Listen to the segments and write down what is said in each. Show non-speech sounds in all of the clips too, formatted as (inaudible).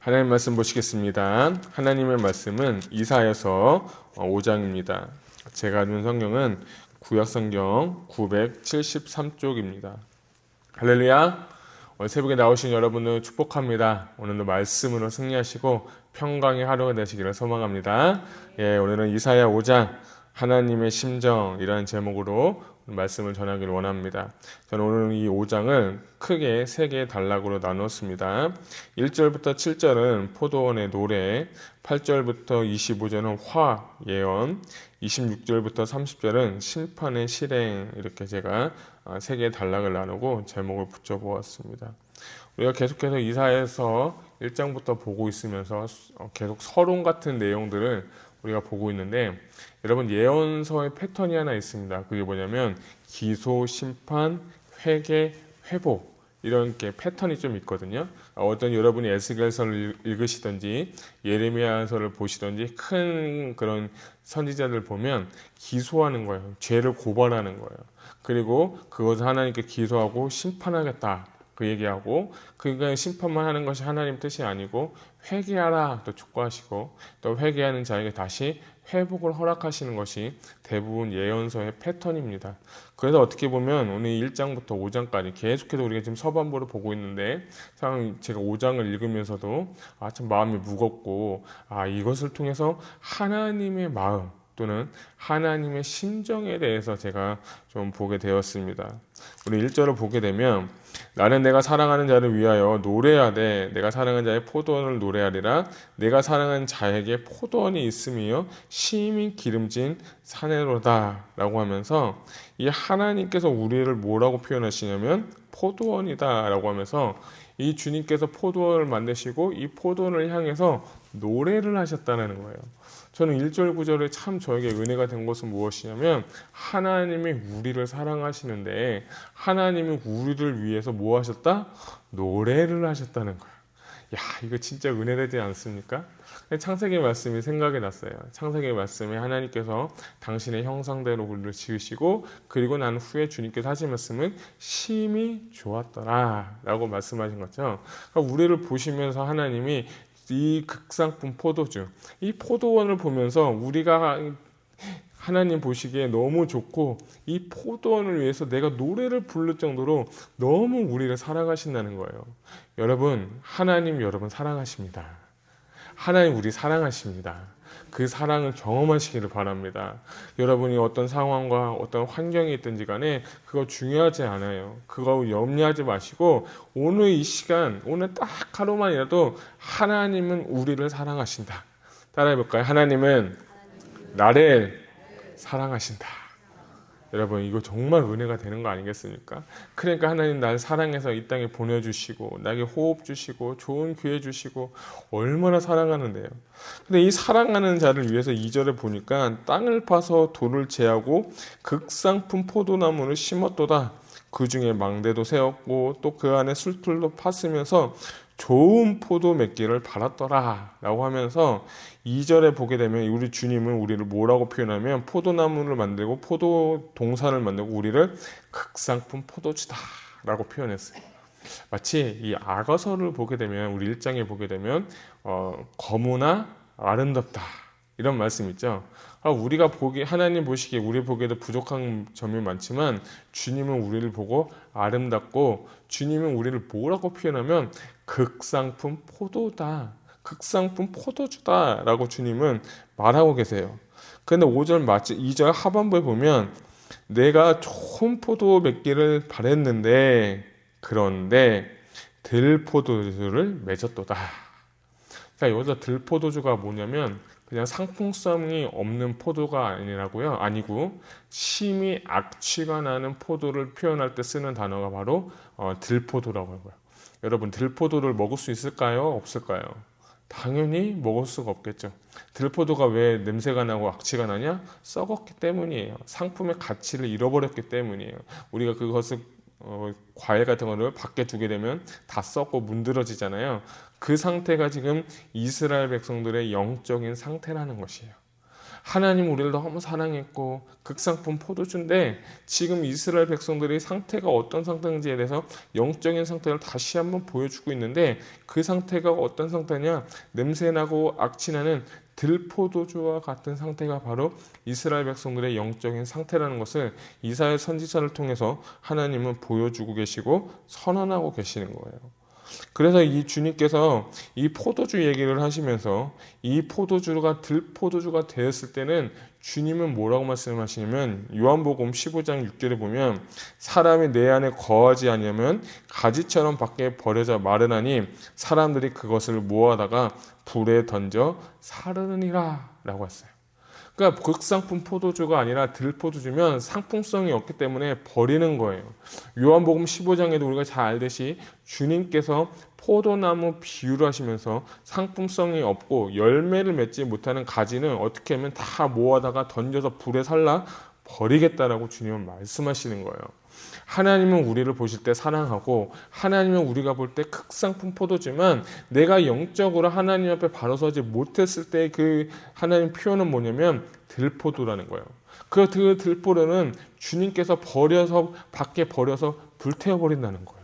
하나님 말씀 보시겠습니다. 하나님의 말씀은 이사여서 5장입니다. 제가 둔 성경은 구약 성경 973쪽입니다. 할렐루야. 오늘 새벽에 나오신 여러분을 축복합니다. 오늘도 말씀으로 승리하시고 평강의 하루가 되시기를 소망합니다. 예, 오늘은 이사야 5장 하나님의 심정이라는 제목으로 말씀을 전하기를 원합니다. 저는 오늘 이 5장을 크게 세 개의 단락으로 나눴습니다. 1절부터 7절은 포도원의 노래, 8절부터 25절은 화, 예언, 26절부터 30절은 심판의 실행 이렇게 제가 세 개의 단락을 나누고 제목을 붙여보았습니다. 우리가 계속해서 이사에서 1장부터 보고 있으면서 계속 서론 같은 내용들을 우리가 보고 있는데 여러분 예언서의 패턴이 하나 있습니다. 그게 뭐냐면 기소, 심판, 회개, 회복 이런 게 패턴이 좀 있거든요. 어떤 여러분이 에스겔서를 읽으시든지 예레미야서를 보시든지 큰 그런 선지자들 보면 기소하는 거예요. 죄를 고발하는 거예요. 그리고 그것을 하나님께 기소하고 심판하겠다. 그 얘기하고 그러니까 심판만 하는 것이 하나님 뜻이 아니고 회개하라 또 촉구하시고 또 회개하는 자에게 다시 회복을 허락하시는 것이 대부분 예언서의 패턴입니다. 그래서 어떻게 보면 오늘 1장부터 5장까지 계속해서 우리가 지금 서반부를 보고 있는데 참 제가 5장을 읽으면서도 아 참 마음이 무겁고 아 이것을 통해서 하나님의 마음 또는 하나님의 심정에 대해서 제가 좀 보게 되었습니다. 우리 1절을 보게 되면 나는 내가 사랑하는 자를 위하여 노래하되 내가 사랑하는 자의 포도원을 노래하리라. 내가 사랑하는 자에게 포도원이 있으며 심히 기름진 사내로다. 라고 하면서 이 하나님께서 우리를 뭐라고 표현하시냐면 포도원이다. 라고 하면서 이 주님께서 포도원을 만드시고 이 포도원을 향해서 노래를 하셨다는 거예요. 저는 1절 9절에 참 저에게 은혜가 된 것은 무엇이냐면 하나님이 우리를 사랑하시는데 하나님이 우리를 위해서 뭐 하셨다? 노래를 하셨다는 거예요. 야, 이거 진짜 은혜되지 않습니까? 창세기 말씀이 생각이 났어요. 창세기 말씀에 하나님께서 당신의 형상대로 우리를 지으시고 그리고 난 후에 주님께서 하신 말씀은 심히 좋았더라 라고 말씀하신 거죠. 그러니까 우리를 보시면서 하나님이 이 극상품 포도주, 이 포도원을 보면서 우리가 하나님 보시기에 너무 좋고 이 포도원을 위해서 내가 노래를 부를 정도로 너무 우리를 사랑하신다는 거예요. 여러분, 하나님 여러분 사랑하십니다. 하나님 우리 사랑하십니다. 그 사랑을 경험하시기를 바랍니다. 여러분이 어떤 상황과 어떤 환경이 있든지 간에 그거 중요하지 않아요. 그거 염려하지 마시고 오늘 이 시간, 오늘 딱 하루만이라도 하나님은 우리를 사랑하신다. 따라해 볼까요? 하나님은 나를 사랑하신다. 여러분 이거 정말 은혜가 되는 거 아니겠습니까? 그러니까 하나님 날 사랑해서 이 땅에 보내주시고 나에게 호흡 주시고 좋은 기회 주시고 얼마나 사랑하는데요. 근데 이 사랑하는 자를 위해서 이절에 보니까 땅을 파서 돌을 제하고 극상품 포도나무를 심었도다. 그 중에 망대도 세웠고 또 그 안에 술틀도 팠으면서 좋은 포도 맺기를 바랐더라 라고 하면서 2절에 보게 되면 우리 주님은 우리를 뭐라고 표현하면 포도나무를 만들고 포도 동산을 만들고 우리를 극상품 포도주다 라고 표현했어요. 마치 이 악어서를 보게 되면 우리 일장에 보게 되면 어, 거무나 아름답다 이런 말씀 있죠. 아, 우리가 보기 하나님 보시기에 우리 보기에도 부족한 점이 많지만 주님은 우리를 보고 아름답고 주님은 우리를 뭐라고 표현하면 극상품 포도다. 극상품 포도주다라고 주님은 말하고 계세요. 근데 5절 마치 2절 하반부에 보면 내가 좋은 포도 맺기를 바랬는데 그런데 들포도주를 맺었도다. 자, 여기서 들포도주가 뭐냐면 그냥 상품성이 없는 포도가 아니라고요. 아니고 심히 악취가 나는 포도를 표현할 때 쓰는 단어가 바로 어, 들포도라고 하고요. 여러분 들포도를 먹을 수 있을까요? 없을까요? 당연히 먹을 수가 없겠죠. 들포도가 왜 냄새가 나고 악취가 나냐? 썩었기 때문이에요. 상품의 가치를 잃어버렸기 때문이에요. 우리가 그것을 어, 과일 같은 거를 밖에 두게 되면 다 썩고 문드러지잖아요. 그 상태가 지금 이스라엘 백성들의 영적인 상태라는 것이에요. 하나님 우리를 너무 사랑했고 극상품 포도주인데 지금 이스라엘 백성들의 상태가 어떤 상태인지에 대해서 영적인 상태를 다시 한번 보여주고 있는데 그 상태가 어떤 상태냐 냄새나고 악취나는 들포도주와 같은 상태가 바로 이스라엘 백성들의 영적인 상태라는 것을 이사야 선지자를 통해서 하나님은 보여주고 계시고 선언하고 계시는 거예요. 그래서 이 주님께서 이 포도주 얘기를 하시면서 이 포도주가 들포도주가 되었을 때는 주님은 뭐라고 말씀하시냐면 요한복음 15장 6절에 보면 사람이 내 안에 거하지 아니하면 가지처럼 밖에 버려져 마르나니 사람들이 그것을 모아다가 불에 던져 사르느니라라고 했어요. 그러니까 극상품 포도주가 아니라 들포도주면 상품성이 없기 때문에 버리는 거예요. 요한복음 15장에도 우리가 잘 알듯이 주님께서 포도나무 비유를 하시면서 상품성이 없고 열매를 맺지 못하는 가지는 어떻게 하면 다 모아다가 던져서 불에 살라 버리겠다라고 주님은 말씀하시는 거예요. 하나님은 우리를 보실 때 사랑하고 하나님은 우리가 볼 때 극상품 포도지만 내가 영적으로 하나님 앞에 바로 서지 못했을 때 그 하나님 표현은 뭐냐면 들포도라는 거예요. 그 들포도는 주님께서 버려서 밖에 버려서 불태워 버린다는 거예요.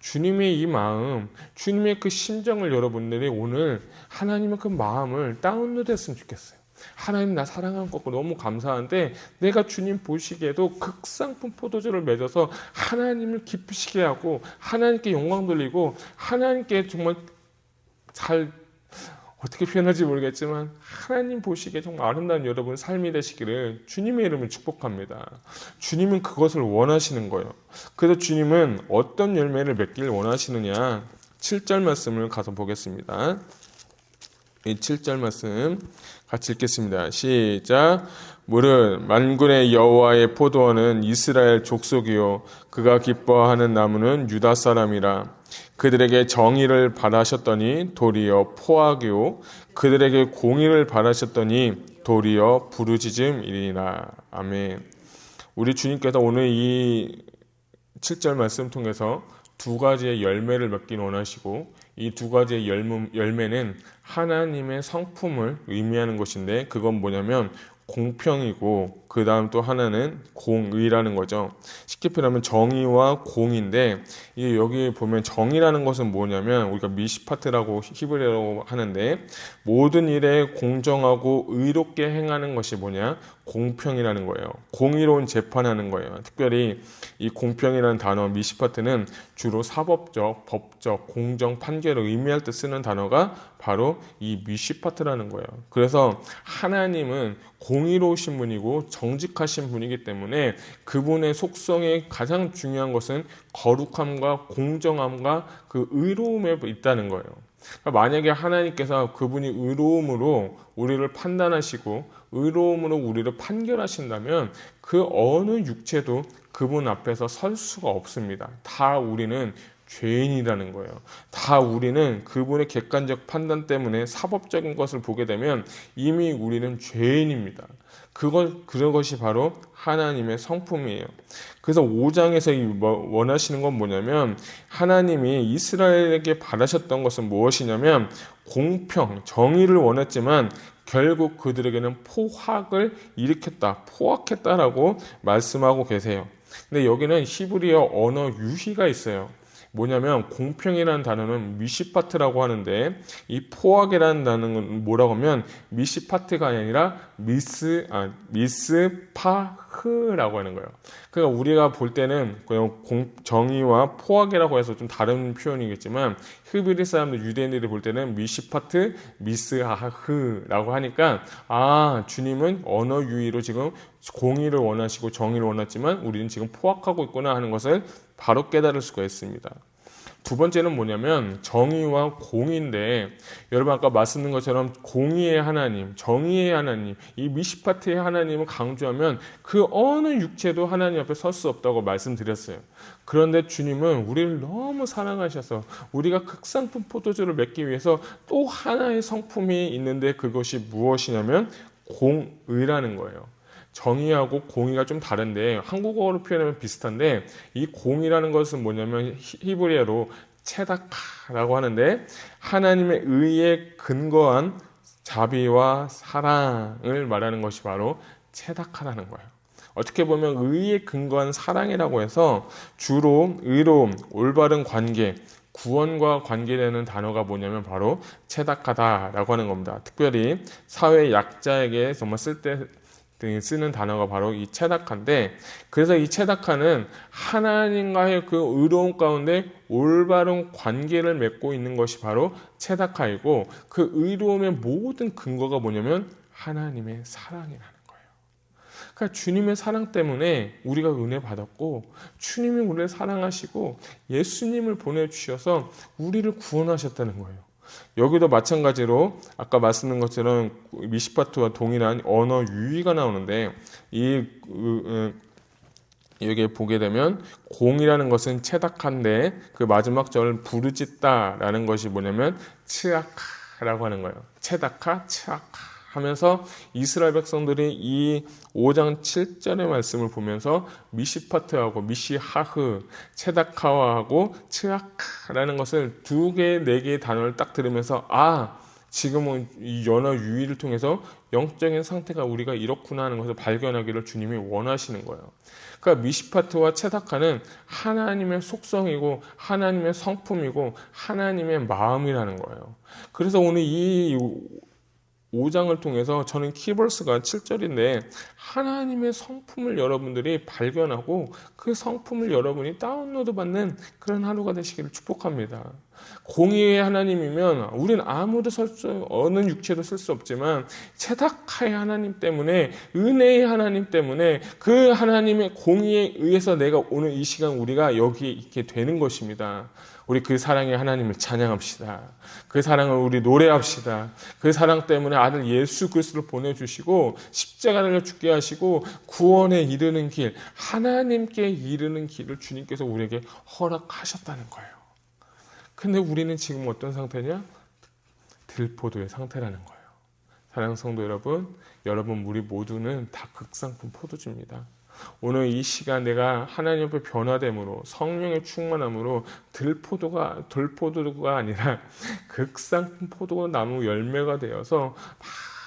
주님의 이 마음, 주님의 그 심정을 여러분들이 오늘 하나님의 그 마음을 다운로드 했으면 좋겠어요. 하나님 나 사랑하는 것 너무 감사한데 내가 주님 보시기에도 극상품 포도주를 맺어서 하나님을 기쁘시게 하고 하나님께 영광 돌리고 하나님께 정말 잘 어떻게 표현할지 모르겠지만 하나님 보시기에 정말 아름다운 여러분 삶이 되시기를 주님의 이름을 축복합니다. 주님은 그것을 원하시는 거예요. 그래서 주님은 어떤 열매를 맺길 원하시느냐 7절 말씀을 가서 보겠습니다. 이 7절 말씀 같이 읽겠습니다. 시작. 물은 만군의 여호와의 포도원은 이스라엘 족속이요 그가 기뻐하는 나무는 유다 사람이라 그들에게 정의를 바라셨더니 도리어 포악이요 그들에게 공의를 바라셨더니 도리어 부르짖음이니라. 아멘. 우리 주님께서 오늘 이 7절 말씀 통해서 두 가지의 열매를 맺긴 원하시고 이 두 가지의 열매 는 하나님의 성품을 의미하는 것인데 그건 뭐냐면 공평이고 그 다음 또 하나는 공의라는 거죠. 쉽게 표현하면 정의와 공인데 이 여기 보면 정의라는 것은 뭐냐면 우리가 미시파트라고 히브리어로 하는데 모든 일에 공정하고 의롭게 행하는 것이 뭐냐 공평이라는 거예요. 공의로운 재판하는 거예요. 특별히 이 공평이라는 단어 미시파트는 주로 사법적, 법적, 공정, 판결을 의미할 때 쓰는 단어가 바로 이 미시파트라는 거예요. 그래서 하나님은 공의로우신 분이고 정직하신 분이기 때문에 그분의 속성에 가장 중요한 것은 거룩함과 공정함과 그 의로움에 있다는 거예요. 그러니까 만약에 하나님께서 그분이 의로움으로 우리를 판단하시고 의로움으로 우리를 판결하신다면 그 어느 육체도 그분 앞에서 설 수가 없습니다. 다 우리는 죄인이라는 거예요. 다 우리는 그분의 객관적 판단 때문에 사법적인 것을 보게 되면 이미 우리는 죄인입니다. 그것, 그런 것이 바로 하나님의 성품이에요. 그래서 5장에서 뭐 원하시는 건 뭐냐면 하나님이 이스라엘에게 바라셨던 것은 무엇이냐면 공평, 정의를 원했지만 결국 그들에게는 포악을 일으켰다, 포악했다라고 말씀하고 계세요. 근데 여기는 히브리어 언어 유희가 있어요. 뭐냐면 공평이라는 단어는 미시파트라고 하는데 이 포악이라는 단어는 뭐라고 하면 미시파트가 아니라 미스 아 미스파흐라고 하는 거예요. 그러니까 우리가 볼 때는 그냥 공, 정의와 포악이라고 해서 좀 다른 표현이겠지만 히브리 사람들 유대인들이 볼 때는 미시파트 미스하흐라고 하니까 아 주님은 언어 유의로 지금 공의를 원하시고 정의를 원했지만 우리는 지금 포악하고 있구나 하는 것을 바로 깨달을 수가 있습니다. 두 번째는 뭐냐면 정의와 공의인데 여러분 아까 말씀드린 것처럼 공의의 하나님, 정의의 하나님, 이 미시파트의 하나님을 강조하면 그 어느 육체도 하나님 앞에 설 수 없다고 말씀드렸어요. 그런데 주님은 우리를 너무 사랑하셔서 우리가 극상품 포도주를 맺기 위해서 또 하나의 성품이 있는데 그것이 무엇이냐면 공의라는 거예요. 정의하고 공의가 좀 다른데 한국어로 표현하면 비슷한데 이 공의라는 것은 뭐냐면 히브리어로 체다카라고 하는데 하나님의 의에 근거한 자비와 사랑을 말하는 것이 바로 체닥하라는 거예요. 어떻게 보면 의에 근거한 사랑이라고 해서 주로 의로움, 올바른 관계, 구원과 관계되는 단어가 뭐냐면 바로 체닥하다라고 하는 겁니다. 특별히 사회 약자에게 정말 쓸 때 쓰는 단어가 바로 이 체닥한데 그래서 이 체닥하는 하나님과의 그 의로움 가운데 올바른 관계를 맺고 있는 것이 바로 체닥하이고 그 의로움의 모든 근거가 뭐냐면 하나님의 사랑이라는 거예요. 그러니까 주님의 사랑 때문에 우리가 은혜 받았고 주님이 우리를 사랑하시고 예수님을 보내 주셔서 우리를 구원하셨다는 거예요. 여기도 마찬가지로 아까 말씀드린 것처럼 미시파트와 동일한 언어 유의가 나오는데 이 여기에 보게 되면 공이라는 것은 체닥한데 그 마지막 절 부르짖다라는 것이 뭐냐면 츠아카라고 하는 거예요. 체닥하, 츠아카. 하면서 이스라엘 백성들이 이 5장 7절의 말씀을 보면서 미시파트하고 미시하흐, 체다카와하고 츠아카라는 것을 두 개, 네 개의 단어를 딱 들으면서 아, 지금은 이 연어 유의를 통해서 영적인 상태가 우리가 이렇구나 하는 것을 발견하기를 주님이 원하시는 거예요. 그러니까 미시파트와 체다카는 하나님의 속성이고 하나님의 성품이고 하나님의 마음이라는 거예요. 그래서 오늘 이 5장을 통해서 저는 키버스가 7절인데 하나님의 성품을 여러분들이 발견하고 그 성품을 여러분이 다운로드 받는 그런 하루가 되시기를 축복합니다. 공의의 하나님이면 우리는 아무도 설 수 어느 육체도 쓸 수 없지만 체닥하의 하나님 때문에 은혜의 하나님 때문에 그 하나님의 공의에 의해서 내가 오늘 이 시간 우리가 여기에 있게 되는 것입니다. 우리 그 사랑의 하나님을 찬양합시다. 그 사랑을 우리 노래합시다. 그 사랑 때문에 아들 예수 그리스도를 보내주시고 십자가를 죽게 하시고 구원에 이르는 길, 하나님께 이르는 길을 주님께서 우리에게 허락하셨다는 거예요. 근데 우리는 지금 어떤 상태냐? 들포도의 상태라는 거예요. 사랑 성도 여러분, 여러분 우리 모두는 다 극상품 포도주입니다. 오늘 이 시간 내가 하나님 앞에 변화됨으로 성령의 충만함으로 들포도가 들포도가 아니라 (laughs) 극상품 포도 나무 열매가 되어서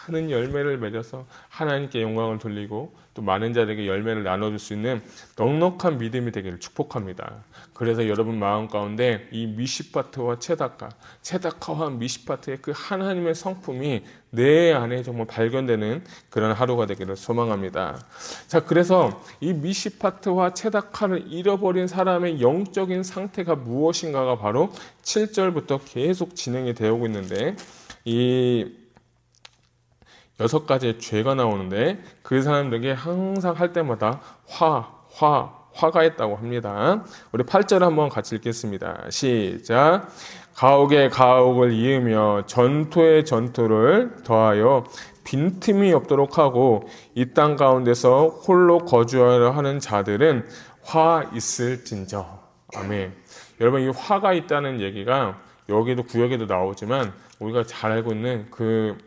많은 열매를 맺어서 하나님께 영광을 돌리고 또 많은 자들에게 열매를 나눠줄 수 있는 넉넉한 믿음이 되기를 축복합니다. 그래서 여러분 마음 가운데 이 미시파트와 체다카, 체다카와 미시파트의 그 하나님의 성품이 내 안에 정말 발견되는 그런 하루가 되기를 소망합니다. 자, 그래서 이 미시파트와 체다카를 잃어버린 사람의 영적인 상태가 무엇인가가 바로 7절부터 계속 진행이 되고 있는데 이 여섯 가지의 죄가 나오는데 그 사람들에게 항상 할 때마다 화, 화, 화가 있다고 합니다. 우리 8절 한번 같이 읽겠습니다. 시작. 가옥에 가옥을 이으며 전토에 전토를 더하여 빈틈이 없도록 하고 이 땅 가운데서 홀로 거주하려 하는 자들은 화 있을진저. 아멘. 여러분 이 화가 있다는 얘기가 여기도 구역에도 나오지만 우리가 잘 알고 있는 그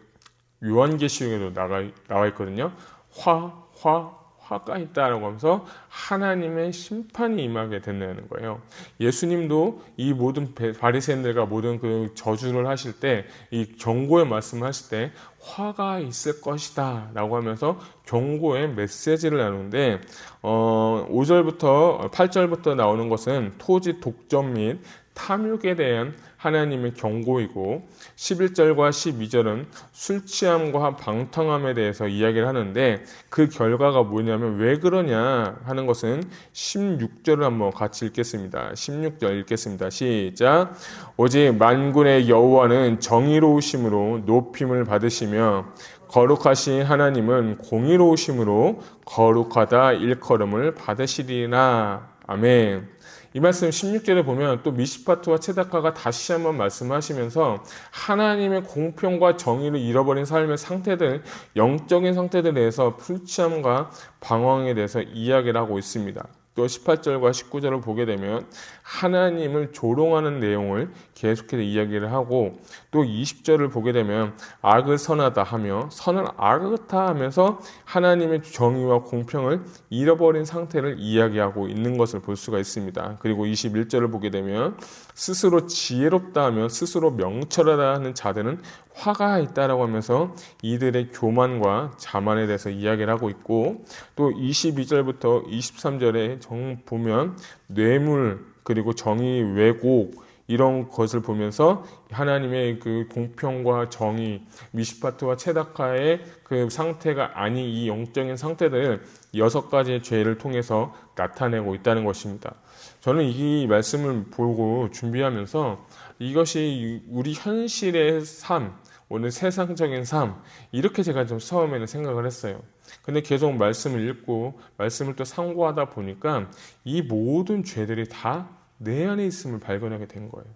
요한계시록에도 나가, 나와 있거든요. 화, 화, 화가 있다라고 하면서 하나님의 심판이 임하게 된다는 거예요. 예수님도 이 모든 바리새인들과 모든 그 저주를 하실 때 이 경고의 말씀을 하실 때 화가 있을 것이다라고 하면서 경고의 메시지를 나누는데 어 5절부터 8절부터 나오는 것은 토지 독점 및 탐욕에 대한 하나님의 경고이고 11절과 12절은 술 취함과 방탕함에 대해서 이야기를 하는데 그 결과가 뭐냐면 왜 그러냐 하는 것은 16절을 한번 같이 읽겠습니다. 16절 읽겠습니다. 시작. 오직 만군의 여호와는 정의로우심으로 높임을 받으시며 거룩하신 하나님은 공의로우심으로 거룩하다 일컬음을 받으시리라. 아멘. 이 말씀 16절에 보면 또 미시파트와 체다카가 다시 한번 말씀하시면서 하나님의 공평과 정의를 잃어버린 삶의 상태들, 영적인 상태들에 대해서 풀취함과 방황에 대해서 이야기를 하고 있습니다. 또 18절과 19절을 보게 되면 하나님을 조롱하는 내용을 계속해서 이야기를 하고 또 20절을 보게 되면 악을 선하다 하며 선을 악하다 하면서 하나님의 정의와 공평을 잃어버린 상태를 이야기하고 있는 것을 볼 수가 있습니다. 그리고 21절을 보게 되면 스스로 지혜롭다 하며 스스로 명철하다 하는 자들은 화가 있다라고 하면서 이들의 교만과 자만에 대해서 이야기를 하고 있고 또 22절부터 23절에 정 보면 뇌물 그리고 정의 왜곡 이런 것을 보면서 하나님의 그 공평과 정의, 미시파트와 체다카의 그 상태가 아닌 이 영적인 상태들을 여섯 가지의 죄를 통해서 나타내고 있다는 것입니다. 저는 이 말씀을 보고 준비하면서 이것이 우리 현실의 삶, 오늘 세상적인 삶 이렇게 제가 좀 처음에는 생각을 했어요. 근데 계속 말씀을 읽고 말씀을 또 상고하다 보니까 이 모든 죄들이 다 내 안에 있음을 발견하게 된 거예요.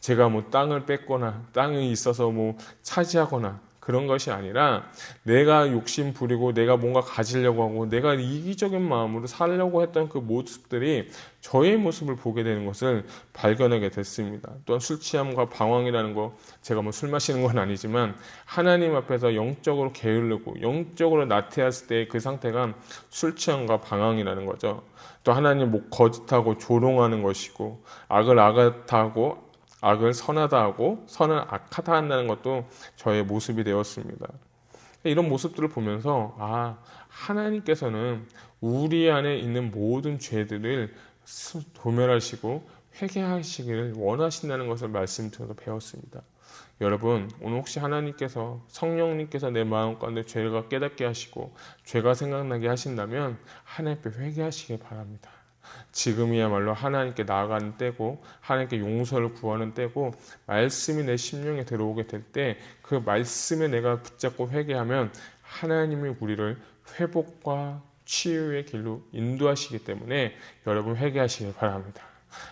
제가 뭐 땅을 뺏거나 땅이 있어서 뭐 차지하거나 그런 것이 아니라 내가 욕심 부리고 내가 뭔가 가지려고 하고 내가 이기적인 마음으로 살려고 했던 그 모습들이 저의 모습을 보게 되는 것을 발견하게 됐습니다. 또한 술 취함과 방황이라는 거 제가 뭐 술 마시는 건 아니지만 하나님 앞에서 영적으로 게으르고 영적으로 나태했을 때 그 상태가 술 취함과 방황이라는 거죠. 또 하나님 목 거짓하고 조롱하는 것이고 악을 악하다고 악을 선하다 하고 선을 악하다 한다는 것도 저의 모습이 되었습니다. 이런 모습들을 보면서 아 하나님께서는 우리 안에 있는 모든 죄들을 도멸하시고 회개하시기를 원하신다는 것을 말씀 통해서 배웠습니다. 여러분 오늘 혹시 하나님께서 성령님께서 내 마음 가운데 죄가 깨닫게 하시고 죄가 생각나게 하신다면 하나님께 회개하시길 바랍니다. 지금이야말로 하나님께 나아가는 때고 하나님께 용서를 구하는 때고 말씀이 내 심령에 들어오게 될 때 그 말씀에 내가 붙잡고 회개하면 하나님이 우리를 회복과 치유의 길로 인도하시기 때문에 여러분 회개하시길 바랍니다.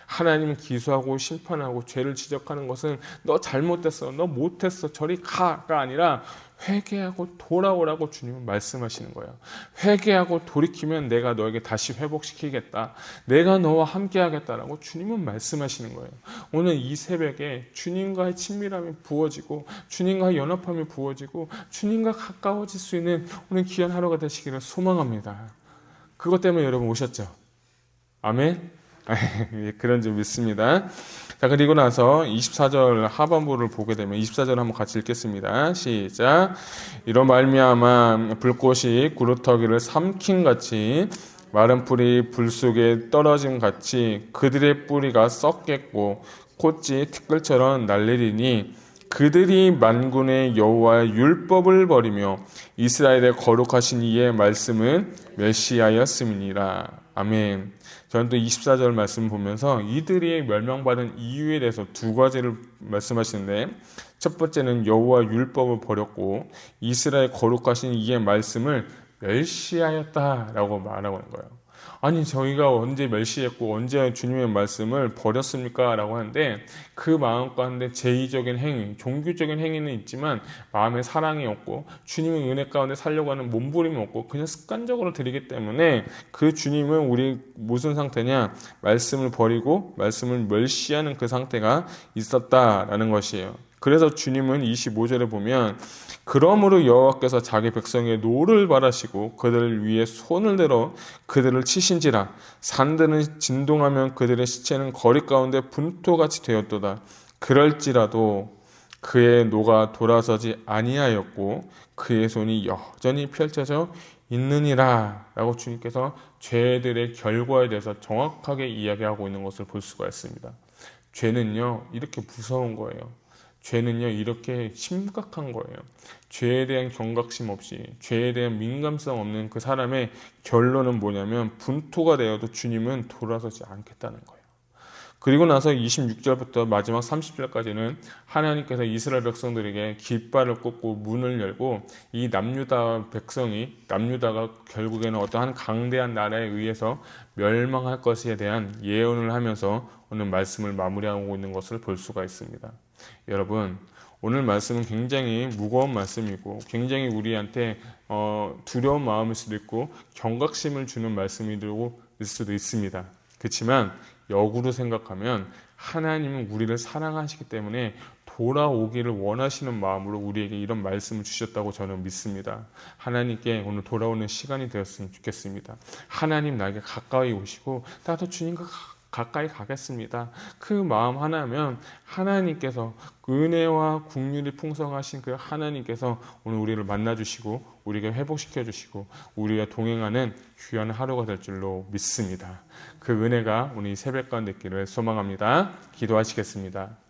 하나님은 기수하고 심판하고 죄를 지적하는 것은 너 잘못됐어, 너 못했어, 저리 가가 아니라 회개하고 돌아오라고 주님은 말씀하시는 거예요. 회개하고 돌이키면 내가 너에게 다시 회복시키겠다. 내가 너와 함께하겠다라고 주님은 말씀하시는 거예요. 오늘 이 새벽에 주님과의 친밀함이 부어지고 주님과의 연합함이 부어지고 주님과 가까워질 수 있는 오늘 귀한 하루가 되시기를 소망합니다. 그것 때문에 여러분 오셨죠? 아멘. (laughs) 예, 그런 줄 믿습니다. 자, 그리고 나서 24절 하반부를 보게 되면 24절 한번 같이 읽겠습니다. 시작. 이런 말미암아 불꽃이 구루터기를 삼킨 같이 마른 풀이 불 속에 떨어짐 같이 그들의 뿌리가 썩겠고 꽃이 티끌처럼 날리리니 그들이 만군의 여호와의 율법을 버리며 이스라엘의 거룩하신 이의 말씀은 멸시하였음이니라. 아멘. 저는 또 24절 말씀 보면서 이들이 멸망받은 이유에 대해서 두 가지를 말씀하시는데 첫 번째는 여호와 율법을 버렸고 이스라엘 거룩하신 이의 말씀을 멸시하였다라고 말하고 있는 거예요. 아니 저희가 언제 멸시했고 언제 주님의 말씀을 버렸습니까? 라고 하는데 그 마음 가운데 제의적인 행위, 종교적인 행위는 있지만 마음에 사랑이 없고 주님의 은혜 가운데 살려고 하는 몸부림이 없고 그냥 습관적으로 드리기 때문에 그 주님은 우리 무슨 상태냐? 말씀을 버리고 말씀을 멸시하는 그 상태가 있었다라는 것이에요. 그래서 주님은 25절에 보면 그러므로 여호와께서 자기 백성의 노를 바라시고 그들을 위해 손을 들어 그들을 치신지라 산들은 진동하면 그들의 시체는 거리 가운데 분토같이 되었도다 그럴지라도 그의 노가 돌아서지 아니하였고 그의 손이 여전히 펼쳐져 있느니라 라고 주님께서 죄들의 결과에 대해서 정확하게 이야기하고 있는 것을 볼 수가 있습니다. 죄는요 이렇게 무서운 거예요. 죄는요, 이렇게 심각한 거예요. 죄에 대한 경각심 없이, 죄에 대한 민감성 없는 그 사람의 결론은 뭐냐면, 분토가 되어도 주님은 돌아서지 않겠다는 거예요. 그리고 나서 26절부터 마지막 30절까지는 하나님께서 이스라엘 백성들에게 깃발을 꽂고 문을 열고 이 남유다 백성이 남유다가 결국에는 어떠한 강대한 나라에 의해서 멸망할 것에 대한 예언을 하면서 오늘 말씀을 마무리하고 있는 것을 볼 수가 있습니다. 여러분 오늘 말씀은 굉장히 무거운 말씀이고 굉장히 우리한테 어, 두려운 마음일 수도 있고 경각심을 주는 말씀이고 수도 있습니다. 그렇지만 역으로 생각하면 하나님은 우리를 사랑하시기 때문에 돌아오기를 원하시는 마음으로 우리에게 이런 말씀을 주셨다고 저는 믿습니다. 하나님께 오늘 돌아오는 시간이 되었으면 좋겠습니다. 하나님 나에게 가까이 오시고 나도 주님과 가- 가까이 가겠습니다. 그 마음 하나면 하나님께서 은혜와 국률이 풍성하신 그 하나님께서 오늘 우리를 만나 주시고 우리에게 회복시켜 주시고 우리가 동행하는 귀한 하루가 될 줄로 믿습니다. 그 은혜가 오늘 이 새벽 가운데 있기를 소망합니다. 기도하시겠습니다.